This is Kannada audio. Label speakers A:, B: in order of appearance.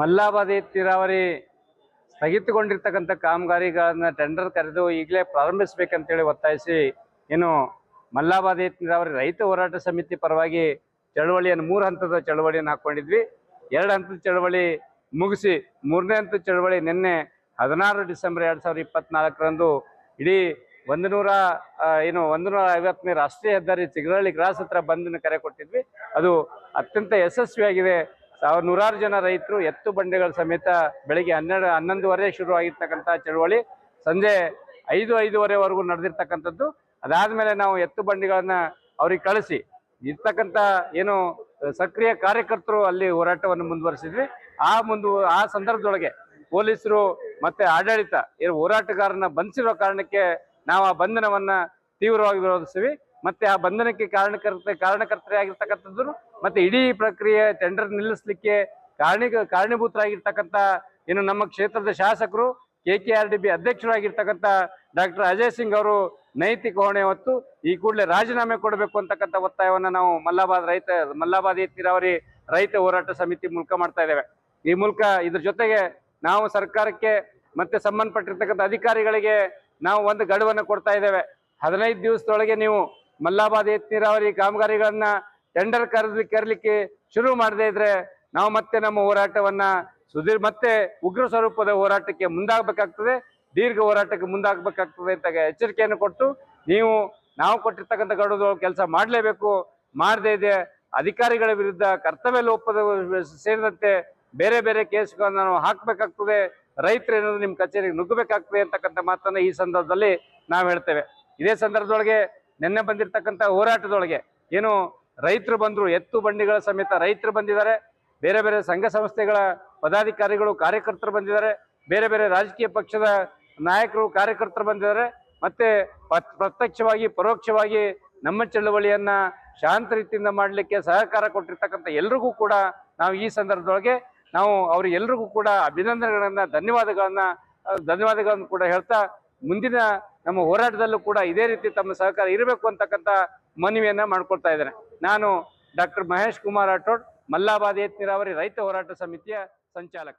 A: ಮಲ್ಲಾಬಾದಿ ನೀರಾವರಿ ಸ್ಥಗಿತಗೊಂಡಿರ್ತಕ್ಕಂಥ ಕಾಮಗಾರಿಗಳನ್ನ ಟೆಂಡರ್ ಕರೆದು ಈಗಲೇ ಪ್ರಾರಂಭಿಸಬೇಕಂತೇಳಿ ಒತ್ತಾಯಿಸಿ ಏನು ಮಲ್ಲಾಬಾದಿ ನೀರಾವರಿ ರೈತ ಹೋರಾಟ ಸಮಿತಿ ಪರವಾಗಿ ಚಳವಳಿಯನ್ನು ಮೂರು ಹಂತದ ಚಳವಳಿಯನ್ನು ಹಾಕೊಂಡಿದ್ವಿ. ಎರಡು ಹಂತದ ಚಳವಳಿ ಮುಗಿಸಿ ಮೂರನೇ ಹಂತದ ಚಳವಳಿ ನಿನ್ನೆ ಹದಿನಾರು ಡಿಸೆಂಬರ್ ಎರಡು ಸಾವಿರದ ಇಪ್ಪತ್ನಾಲ್ಕರಂದು ಇಡೀ ಒಂದು ನೂರ ಏನು ಒಂದು ನೂರ ಐವತ್ತನೇ ರಾಷ್ಟ್ರೀಯ ಹೆದ್ದಾರಿ ಚಿಗರಳ್ಳಿ ಗ್ರಾಸ್ ಹತ್ರ ಬಂದನ್ನು ಕರೆ ಕೊಟ್ಟಿದ್ವಿ. ಅದು ಅತ್ಯಂತ ಯಶಸ್ವಿಯಾಗಿದೆ. ಸಾವಿರ ನೂರಾರು ಜನ ರೈತರು ಎತ್ತು ಬಂಡೆಗಳ ಸಮೇತ ಬೆಳಿಗ್ಗೆ ಹನ್ನೆರಡು, ಹನ್ನೊಂದುವರೆ ಶುರು ಆಗಿರ್ತಕ್ಕಂಥ ಚಳುವಳಿ. ಸಂಜೆ ಐದು, ಐದೂವರೆವರೆಗೂ ನಡೆದಿರ್ತಕ್ಕಂಥದ್ದು. ಅದಾದ್ಮೇಲೆ ನಾವು ಎತ್ತು ಬಂಡಿಗಳನ್ನ ಅವ್ರಿಗೆ ಕಳಿಸಿ. ಇರ್ತಕ್ಕಂಥ ಏನು ಸಕ್ರಿಯ ಕಾರ್ಯಕರ್ತರು ಅಲ್ಲಿ ಹೋರಾಟವನ್ನು ಮುಂದುವರಿಸಿದ್ವಿ. ಆ ಮುಂದು, ಆ ಸಂದರ್ಭದೊಳಗೆ ಪೊಲೀಸರು ಮತ್ತೆ ಆಡಳಿತ ಹೋರಾಟಗಾರನ ಬಂಧಿಸಿರೋ ಕಾರಣಕ್ಕೆ ನಾವು ಆ ಬಂಧನವನ್ನ ತೀವ್ರವಾಗಿ ವಿರೋಧಿಸ್ತೀವಿ ಮತ್ತೆ ಆ ಬಂಧನಕ್ಕೆ ಕಾರಣಕರ್ತ, ಕಾರಣಕರ್ತರೇ ಆಗಿರ್ತಕ್ಕಂಥದ್ದು ಮತ್ತೆ ಇಡೀ ಪ್ರಕ್ರಿಯೆ ಟೆಂಡರ್ ನಿಲ್ಲಿಸಲಿಕ್ಕೆ ಕಾರಣ, ಕಾರಣೀಭೂತರಾಗಿರ್ತಕ್ಕಂಥ ಏನು ನಮ್ಮ ಕ್ಷೇತ್ರದ ಶಾಸಕರು, K K R D B ಅಧ್ಯಕ್ಷರಾಗಿರ್ತಕ್ಕಂಥ doctor Ajay Singh ಅವರು ನೈತಿಕ ಹೊಣೆ ಹೊತ್ತು ಈ ಕೂಡಲೇ ರಾಜೀನಾಮೆ ಕೊಡಬೇಕು ಅಂತಕ್ಕಂಥ ಒತ್ತಾಯವನ್ನು ನಾವು ಮಲ್ಲಾಬಾದ್ ರೈತ, ಮಲ್ಲಾಬಾದ್ ನೀರಾವರಿ ರೈತ ಹೋರಾಟ ಸಮಿತಿ ಮೂಲಕ ಮಾಡ್ತಾ ಇದ್ದೇವೆ. ಈ ಮೂಲಕ ಇದ್ರ ಜೊತೆಗೆ ನಾವು ಸರ್ಕಾರಕ್ಕೆ ಮತ್ತೆ ಸಂಬಂಧಪಟ್ಟಿರ್ತಕ್ಕಂಥ ಅಧಿಕಾರಿಗಳಿಗೆ ನಾವು ಒಂದು ಗಡುವನ್ನು ಕೊಡ್ತಾ ಇದ್ದೇವೆ. ಹದಿನೈದು ದಿವಸದೊಳಗೆ ನೀವು ಮಲ್ಲಾಬಾದ್ ಏತ್ ನೀರಾವರಿ ಕಾಮಗಾರಿಗಳನ್ನ ಟೆಂಡರ್ ಕರೆದ್ ಕರೀಲಿಕ್ಕೆ ಶುರು ಮಾಡದೇ ಇದ್ರೆ ನಾವು ಮತ್ತೆ ನಮ್ಮ ಹೋರಾಟವನ್ನ ಸುದೀರ್ ಮತ್ತೆ ಉಗ್ರ ಸ್ವರೂಪದ ಹೋರಾಟಕ್ಕೆ ಮುಂದಾಗಬೇಕಾಗ್ತದೆ, ದೀರ್ಘ ಹೋರಾಟಕ್ಕೆ ಮುಂದಾಗಬೇಕಾಗ್ತದೆ ಅಂತ ಎಚ್ಚರಿಕೆಯನ್ನು ಕೊಟ್ಟು ನೀವು, ನಾವು ಕೊಟ್ಟಿರ್ತಕ್ಕಂಥ ಗಡುವು ಕೆಲಸ ಮಾಡಲೇಬೇಕು, ಮಾಡದೇ ಇದೆ. ಅಧಿಕಾರಿಗಳ ವಿರುದ್ಧ ಕರ್ತವ್ಯ ಲೋಪದ ಸೇರಿದಂತೆ ಬೇರೆ ಬೇರೆ ಕೇಸ್ಗಳನ್ನು ನಾವು ಹಾಕಬೇಕಾಗ್ತದೆ. ರೈತರು ಏನಾದ್ರು ನಿಮ್ಮ ಕಚೇರಿಗೆ ನುಗ್ಗಬೇಕಾಗ್ತದೆ ಅಂತಕ್ಕಂಥ ಮಾತನ್ನ ಈ ಸಂದರ್ಭದಲ್ಲಿ ನಾವು ಹೇಳ್ತೇವೆ. ಇದೇ ಸಂದರ್ಭದೊಳಗೆ ನಿನ್ನೆ ಬಂದಿರತಕ್ಕಂಥ ಹೋರಾಟದೊಳಗೆ ಏನು ರೈತರು ಬಂದರು, ಎತ್ತು ಬಂಡಿಗಳ ಸಮೇತ ರೈತರು ಬಂದಿದ್ದಾರೆ, ಬೇರೆ ಬೇರೆ ಸಂಘ ಸಂಸ್ಥೆಗಳ ಪದಾಧಿಕಾರಿಗಳು, ಕಾರ್ಯಕರ್ತರು ಬಂದಿದ್ದಾರೆ, ಬೇರೆ ಬೇರೆ ರಾಜಕೀಯ ಪಕ್ಷದ ನಾಯಕರು, ಕಾರ್ಯಕರ್ತರು ಬಂದಿದ್ದಾರೆ, ಮತ್ತೆ ಪ್ರತ್ಯಕ್ಷವಾಗಿ, ಪರೋಕ್ಷವಾಗಿ ನಮ್ಮ ಚಳುವಳಿಯನ್ನು ಶಾಂತ ರೀತಿಯಿಂದ ಮಾಡಲಿಕ್ಕೆ ಸಹಕಾರ ಕೊಟ್ಟಿರ್ತಕ್ಕಂಥ ಎಲ್ರಿಗೂ ಕೂಡ ನಾವು ಈ ಸಂದರ್ಭದೊಳಗೆ ನಾವು ಅವರೆಲ್ಲರಿಗೂ ಕೂಡ ಅಭಿನಂದನೆಗಳನ್ನ, ಧನ್ಯವಾದಗಳನ್ನ, ಧನ್ಯವಾದಗಳನ್ನು ಕೂಡ ಹೇಳ್ತಾ ಮುಂದಿನ ನಮ್ಮ ಹೋರಾಟದಲ್ಲೂ ಕೂಡ ಇದೇ ರೀತಿ ತಮ್ಮ ಸಹಕಾರ ಇರಬೇಕು ಅಂತಕ್ಕಂಥ ಮನವಿಯನ್ನ ಮಾಡ್ಕೊಳ್ತಾ ಇದ್ದಾರೆ. ನಾನು ಡಾಕ್ಟರ್ ಮಹೇಶ್ ಕುಮಾರ್ ರಾಠೋಡ್, ಮಲ್ಲಾಬಾದ್ ಏತ್ ನೀರಾವರಿ ರೈತ ಹೋರಾಟ ಸಮಿತಿಯ ಸಂಚಾಲಕ.